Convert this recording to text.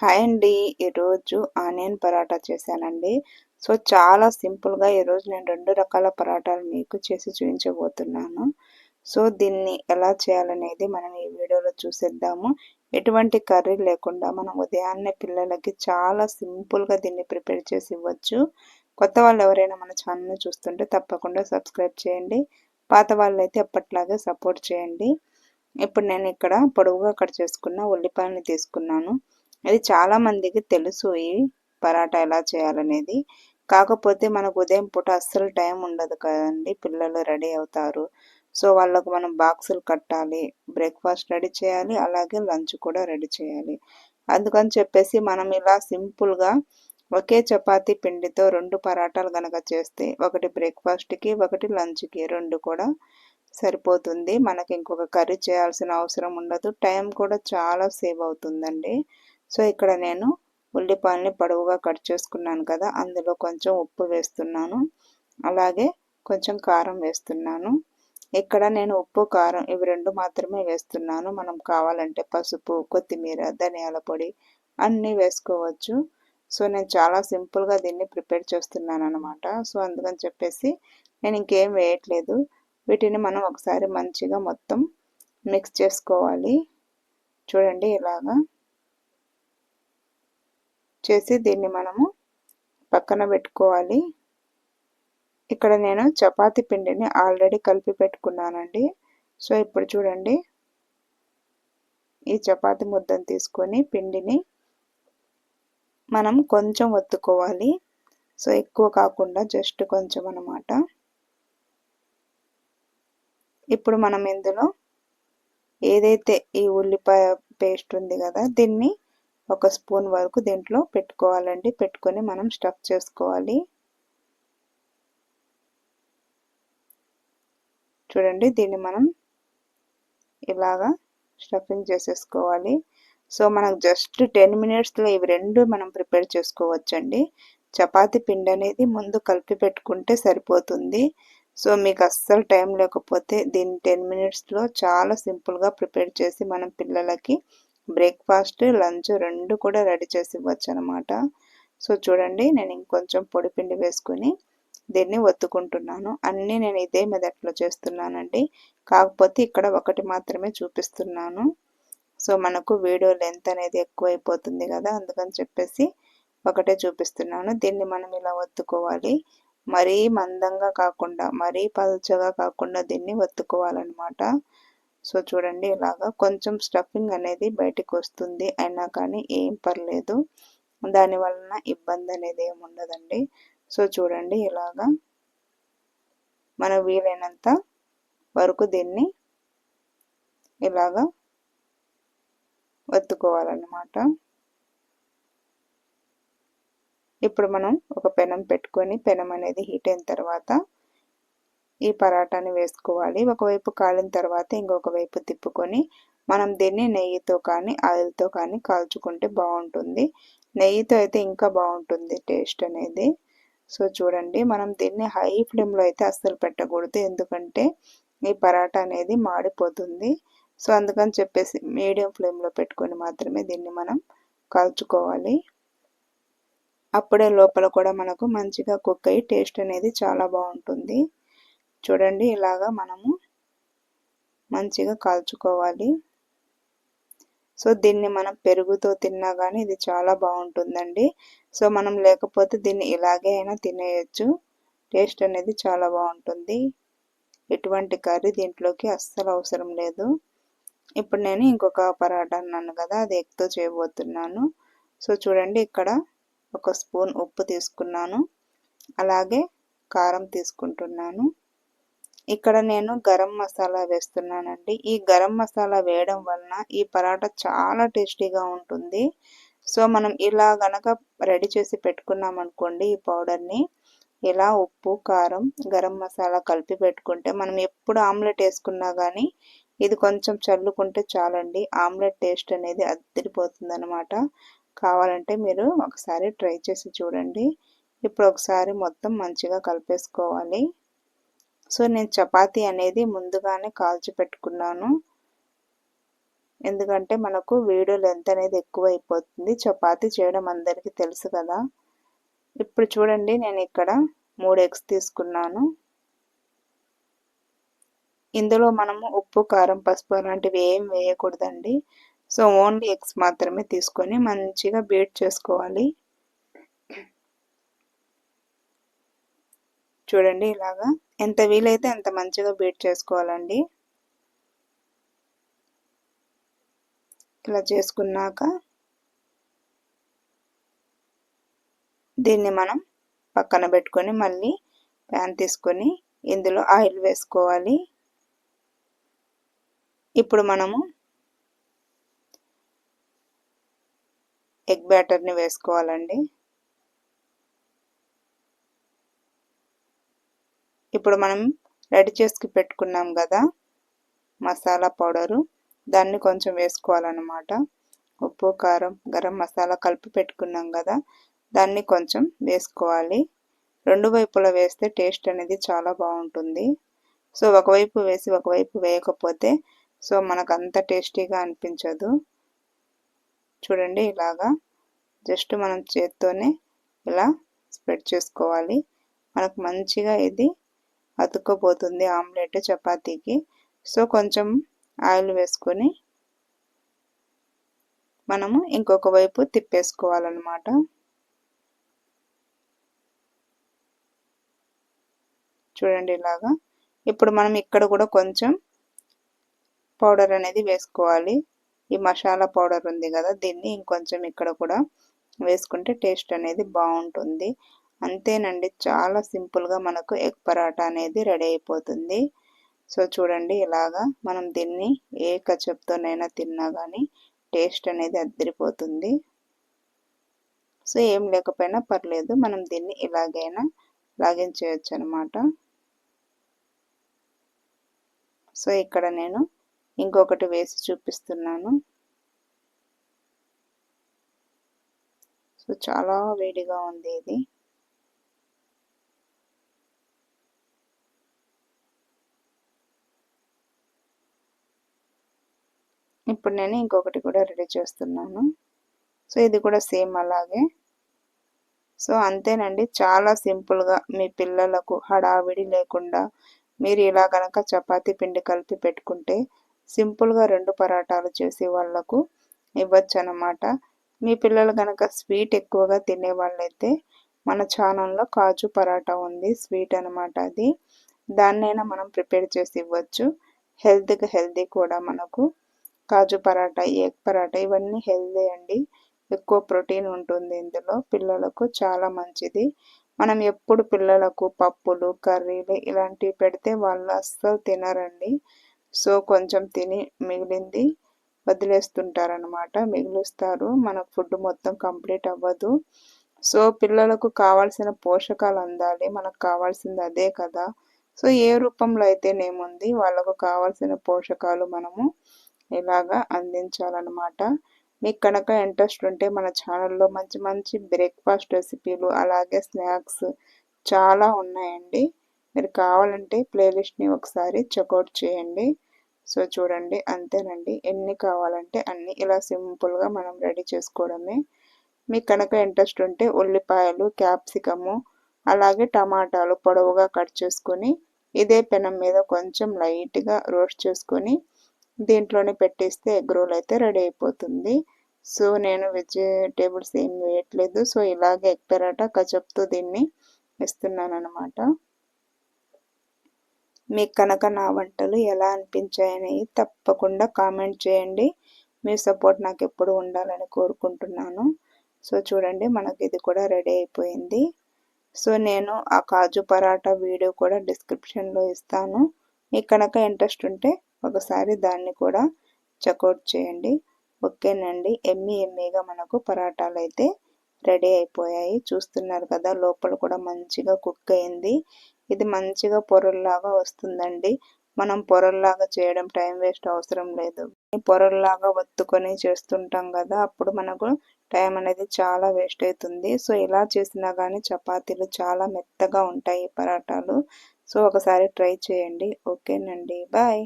Hi అండి. ఈరోజు onion paratha చేశానండి. సో చాలా సింపుల్గా ఈరోజు నేను రెండు రకాల పరాటాలు మీకు చేసి చూపించబోతున్నాను. సో దీన్ని ఎలా చేయాలనేది మనం ఈ వీడియోలో చూసేద్దాము. ఎటువంటి కర్రీ లేకుండా మనం ఉదయాన్నే పిల్లలకి చాలా సింపుల్గా దీన్ని ప్రిపేర్ చేసి ఇవ్వచ్చు. కొత్త వాళ్ళు ఎవరైనా మన ఛానల్ని చూస్తుంటే తప్పకుండా సబ్స్క్రైబ్ చేయండి. పాత వాళ్ళు అయితే ఎప్పట్లాగే సపోర్ట్ చేయండి. ఇప్పుడు నేను ఇక్కడ పొడవుగా కట్ చేసుకున్న ఉల్లిపాయలని తీసుకున్నాను. అది చాలామందికి తెలుసు ఈ పరాటా ఎలా చేయాలనేది. కాకపోతే మనకు ఉదయం పూట అస్సలు టైం ఉండదు కదండి పిల్లలు రెడీ అవుతారు. సో వాళ్ళకు మనం బాక్సులు కట్టాలి బ్రేక్ఫాస్ట్ రెడీ చేయాలి అలాగే లంచ్ కూడా రెడీ చేయాలి. అందుకని చెప్పేసి మనం ఇలా సింపుల్గా ఒకే చపాతీ పిండితో రెండు పరాటాలు కనుక చేస్తే ఒకటి బ్రేక్ఫాస్ట్కి ఒకటి లంచ్కి రెండు కూడా సరిపోతుంది. మనకి ఇంకొక కర్రీ చేయాల్సిన అవసరం ఉండదు. టైం కూడా చాలా సేవ్ అవుతుందండి. సో ఇక్కడ నేను ఉల్లిపాయల్ని పొడవుగా కట్ చేసుకున్నాను కదా అందులో కొంచెం ఉప్పు వేస్తున్నాను. అలాగే కొంచెం కారం వేస్తున్నాను. ఇక్కడ నేను ఉప్పు కారం ఇవి రెండు మాత్రమే వేస్తున్నాను. మనం కావాలంటే పసుపు కొత్తిమీర ధనియాల పొడి అన్నీ వేసుకోవచ్చు. సో నేను చాలా సింపుల్గా దీన్ని ప్రిపేర్ చేస్తున్నాను అనమాట సో అందుకని చెప్పేసి నేను ఇంకేం వేయట్లేదు. వీటిని మనం ఒకసారి మంచిగా మొత్తం మిక్స్ చేసుకోవాలి. చూడండి ఇలాగా. చేసి దీన్ని మనము పక్కన పెట్టుకోవాలి. ఇక్కడ నేను చపాతి పిండిని ఆల్రెడీ కలిపి పెట్టుకున్నానండి. సో ఇప్పుడు చూడండి. ఈ చపాతి ముద్దను తీసుకొని పిండిని మనం కొంచెం ఒత్తుకోవాలి. సో ఎక్కువ కాకుండా జస్ట్ కొంచెం అనమాట ఇప్పుడు మనం ఇందులో ఏదైతే ఈ ఉల్లిపాయ పేస్ట్ ఉంది కదా దీన్ని ఒక స్పూన్ వరకు దీంట్లో పెట్టుకోవాలండి. పెట్టుకొని మనం స్టఫ్ చేసుకోవాలి. చూడండి దీన్ని మనం ఇలాగా స్టఫింగ్ చేసేసుకోవాలి. సో మనకు జస్ట్ టెన్ మినిట్స్లో ఇవి రెండు మనం ప్రిపేర్ చేసుకోవచ్చండి. చపాతి పిండి అనేది ముందు కలిపి పెట్టుకుంటే సరిపోతుంది. సో మీకు అస్సలు టైం లేకపోతే దీన్ని టెన్ మినిట్స్లో చాలా సింపుల్గా ప్రిపేర్ చేసి మనం పిల్లలకి బ్రేక్ఫాస్ట్ లంచ్ రెండు కూడా రెడీ చేసి ఇవ్వచ్చు అనమాట సో చూడండి నేను ఇంకొంచెం పొడిపిండి వేసుకుని వేసుకొని దీన్ని ఒత్తుకుంటున్నాను. అన్నీ నేను ఇదే మెదట్లో చేస్తున్నానండి. కాకపోతే ఇక్కడ ఒకటి మాత్రమే చూపిస్తున్నాను. సో మనకు వీడియో లెంత్ అనేది ఎక్కువైపోతుంది కదా అందుకని చెప్పేసి ఒకటే చూపిస్తున్నాను. దీన్ని మనం ఇలా ఒత్తుకోవాలి. మరీ మందంగా కాకుండా మరీ పలుచగా కాకుండా దీన్ని ఒత్తుకోవాలన్నమాట. సో చూడండి ఇలాగా కొంచెం స్టఫింగ్ అనేది బయటికి వస్తుంది అయినా కానీ ఏం పర్లేదు. దాని వలన ఇబ్బంది అనేది ఏమి ఉండదండి. సో చూడండి ఇలాగా మన వీలైనంత వరకు దీన్ని ఇలాగా ఒత్తుకోవాలన్నమాట. ఇప్పుడు మనం ఒక పెనం పెట్టుకొని పెనం అనేది హీట్ అయిన తర్వాత ఈ పరాటాని వేసుకోవాలి. ఒకవైపు కాలిన తర్వాత ఇంకొక వైపు తిప్పుకొని మనం దీన్ని నెయ్యితో కానీ ఆయిల్తో కానీ కాల్చుకుంటే బాగుంటుంది. నెయ్యితో అయితే ఇంకా బాగుంటుంది టేస్ట్ అనేది. సో చూడండి మనం దీన్ని హై ఫ్లేమ్లో అయితే అస్సలు పెట్టకూడదు. ఎందుకంటే ఈ పరాటా అనేది మాడిపోతుంది. సో అందుకని చెప్పేసి మీడియం ఫ్లేమ్లో పెట్టుకొని మాత్రమే దీన్ని మనం కాల్చుకోవాలి. అప్పుడే లోపల కూడా మనకు మంచిగా కుక్ అయ్యి టేస్ట్ అనేది చాలా బాగుంటుంది. చూడండి ఇలాగా మనము మంచిగా కాల్చుకోవాలి. సో దీన్ని మనం పెరుగుతో తిన్నా కానీ ఇది చాలా బాగుంటుందండి. సో మనం లేకపోతే దీన్ని ఇలాగే అయినా తినేయచ్చు. టేస్ట్ అనేది చాలా బాగుంటుంది. ఎటువంటి కర్రీ దీంట్లోకి అస్సలు అవసరం లేదు. ఇప్పుడు నేను ఇంకొక పరాటా అన్నాను కదా అది ఎగ్తో చేయబోతున్నాను. సో చూడండి ఇక్కడ ఒక స్పూన్ ఉప్పు తీసుకున్నాను. అలాగే కారం తీసుకుంటున్నాను. ఇక్కడ నేను గరం మసాలా వేస్తున్నానండి. ఈ గరం మసాలా వేయడం వలన ఈ పరాటా చాలా టేస్టీగా ఉంటుంది. సో మనం ఇలా గనక రెడీ చేసి పెట్టుకున్నాం అనుకోండి ఈ పౌడర్ని ఇలా ఉప్పు కారం గరం మసాలా కలిపి పెట్టుకుంటే మనం ఎప్పుడు ఆమ్లెట్ వేసుకున్నా కానీ ఇది కొంచెం చల్లుకుంటే చాలండి. ఆమ్లెట్ టేస్ట్ అనేది అద్దరిపోతుంది అనమాట కావాలంటే మీరు ఒకసారి ట్రై చేసి చూడండి. ఇప్పుడు ఒకసారి మొత్తం మంచిగా కలిపేసుకోవాలి. సో నేను చపాతీ అనేది ముందుగానే కాల్చి పెట్టుకున్నాను. ఎందుకంటే మనకు వీడియో లెంత్ అనేది ఎక్కువ అయిపోతుంది చపాతి చేయడం అందరికీ తెలుసు కదా. ఇప్పుడు చూడండి నేను ఇక్కడ మూడు ఎగ్స్ తీసుకున్నాను. ఇందులో మనము ఉప్పు కారం పసుపు అలాంటివి ఏం వేయకూడదండి. సో ఓన్లీ ఎగ్స్ మాత్రమే తీసుకొని మంచిగా బీట్ చేసుకోవాలి. చూడండి ఇలాగా. ఎంత వీలైతే అంత మంచిగా బీట్ చేసుకోవాలండి. ఇలా చేసుకున్నాక దీన్ని మనం పక్కన పెట్టుకొని మళ్ళీ ప్యాన్ తీసుకొని ఇందులో ఆయిల్ వేసుకోవాలి. ఇప్పుడు మనము ఎగ్ బ్యాటర్ని వేసుకోవాలండి. ఇప్పుడు మనం రెడీ చేసి పెట్టుకున్నాం కదా మసాలా పౌడరు. దాన్ని కొంచెం వేసుకోవాలన్నమాట. ఉప్పు కారం గరం మసాలా కలిపి పెట్టుకున్నాం కదా దాన్ని కొంచెం వేసుకోవాలి. రెండు వైపులా వేస్తే టేస్ట్ అనేది చాలా బాగుంటుంది. సో ఒకవైపు వేసి ఒకవైపు వేయకపోతే సో మనకు అంత టేస్టీగా అనిపించదు. చూడండి ఇలాగా జస్ట్ మనం చేత్తోనే ఇలా స్ప్రెడ్ చేసుకోవాలి. మనకు మంచిగా ఇది అతుక్కపోతుంది ఆమ్లెట్ చపాతీకి. సో కొంచెం ఆయిల్ వేసుకొని మనము ఇంకొక వైపు తిప్పేసుకోవాలన్నమాట. చూడండి ఇలాగా. ఇప్పుడు మనం ఇక్కడ కూడా కొంచెం పౌడర్ అనేది వేసుకోవాలి. ఈ మసాలా పౌడర్ ఉంది కదా దీన్ని ఇంకొంచెం ఇక్కడ కూడా వేసుకుంటే టేస్ట్ అనేది బాగుంటుంది. అంతేనండి. చాలా సింపుల్గా మనకు ఎగ్ పరాటా అనేది రెడీ అయిపోతుంది. సో చూడండి ఇలాగా మనం దీన్ని ఏ కచప్తోనైనా తిన్నా కానీ టేస్ట్ అనేది అద్దరిపోతుంది. సో ఏం లేకపోయినా పర్లేదు మనం దీన్ని ఇలాగైనా లాగించేయచ్చు అనమాట సో ఇక్కడ నేను ఇంకొకటి వేసి చూపిస్తున్నాను. సో చాలా వేడిగా ఉంది ఇది. ఇప్పుడు నేను ఇంకొకటి కూడా రెడీ చేస్తున్నాను. సో ఇది కూడా సేమ్ అలాగే. సో అంతేనండి. చాలా సింపుల్గా మీ పిల్లలకు హడావిడి లేకుండా మీరు ఇలా కనుక చపాతీ పిండి కలిపి పెట్టుకుంటే సింపుల్గా రెండు పరాటాలు చేసి వాళ్ళకు ఇవ్వచ్చు అనమాట మీ పిల్లలు కనుక స్వీట్ ఎక్కువగా తినే వాళ్ళైతే మన ఛానల్లో కాజు పరాటా ఉంది. స్వీట్ అనమాట అది. దాన్నైనా మనం ప్రిపేర్ చేసి ఇవ్వచ్చు. హెల్త్కి హెల్తీ కూడా మనకు. కాజు పరాటా ఎగ్ పరాటా ఇవన్నీ హెల్దీ అండి. ఎక్కువ ప్రోటీన్ ఉంటుంది ఇందులో. పిల్లలకు చాలా మంచిది. మనం ఎప్పుడు పిల్లలకు పప్పులు కర్రీలు ఇలాంటివి పెడితే వాళ్ళు అస్సలు తినరండి. సో కొంచెం తిని మిగిలింది వదిలేస్తుంటారనమాట మిగులుస్తారు. మన ఫుడ్ మొత్తం కంప్లీట్ అవ్వదు. సో పిల్లలకు కావాల్సిన పోషకాలు అందాలి. మనకు కావాల్సింది అదే కదా. సో ఏ రూపంలో అయితేనేముంది? వాళ్ళకు కావాల్సిన పోషకాలు మనము ఇలాగా అందించాలన్నమాట. మీకు కనుక ఇంట్రెస్ట్ ఉంటే మన ఛానల్లో మంచి మంచి బ్రేక్ఫాస్ట్ రెసిపీలు అలాగే స్నాక్స్ చాలా ఉన్నాయండి. మీరు కావాలంటే ప్లేలిస్ట్ని ఒకసారి చెక్అవుట్ చేయండి. సో చూడండి అంతేనండి. ఎన్ని కావాలంటే అన్ని ఇలా సింపుల్గా మనం రెడీ చేసుకోవడమే. మీకు కనుక ఇంట్రెస్ట్ ఉంటే ఉల్లిపాయలు క్యాప్సికము అలాగే టమాటాలు పొడవుగా కట్ చేసుకొని ఇదే పెనం మీద కొంచెం లైట్గా రోస్ట్ చేసుకొని దీంట్లోనే పెట్టేస్తే ఎగ్ రోల్ అయితే రెడీ అయిపోతుంది. సో నేను వెజిటేబుల్స్ ఏం వేయట్లేదు. సో ఇలాగే ఎగ్ పెరాటా కచప్తో దీన్ని ఇస్తున్నాను అనమాట మీకు కనుక నా వంటలు ఎలా అనిపించాయని తప్పకుండా కామెంట్ చేయండి. మీ సపోర్ట్ నాకు ఎప్పుడు ఉండాలని కోరుకుంటున్నాను. సో చూడండి మనకి ఇది కూడా రెడీ అయిపోయింది. సో నేను ఆ కాజు పరాటా వీడియో కూడా డిస్క్రిప్షన్లో ఇస్తాను. మీకు కనుక ఇంట్రెస్ట్ ఉంటే ఒకసారి దాన్ని కూడా చెక్అవుట్ చేయండి. ఓకేనండి. ఎమ్మి ఎమ్మిగా మనకు పరాటాలు అయితే రెడీ అయిపోయాయి. చూస్తున్నారు కదా లోపల కూడా మంచిగా కుక్ అయింది. ఇది మంచిగా పొరల్లాగా వస్తుందండి. మనం పొరల్లాగా చేయడం టైం వేస్ట్ అవసరం లేదు. పొరల్లాగా ఒత్తుకొని చేస్తుంటాం కదా అప్పుడు మనకు టైం అనేది చాలా వేస్ట్ అవుతుంది. సో ఇలా చేసినా కానీ చపాతీలు చాలా మెత్తగా ఉంటాయి పరాటాలు. సో ఒకసారి ట్రై చేయండి. ఓకేనండి. బాయ్.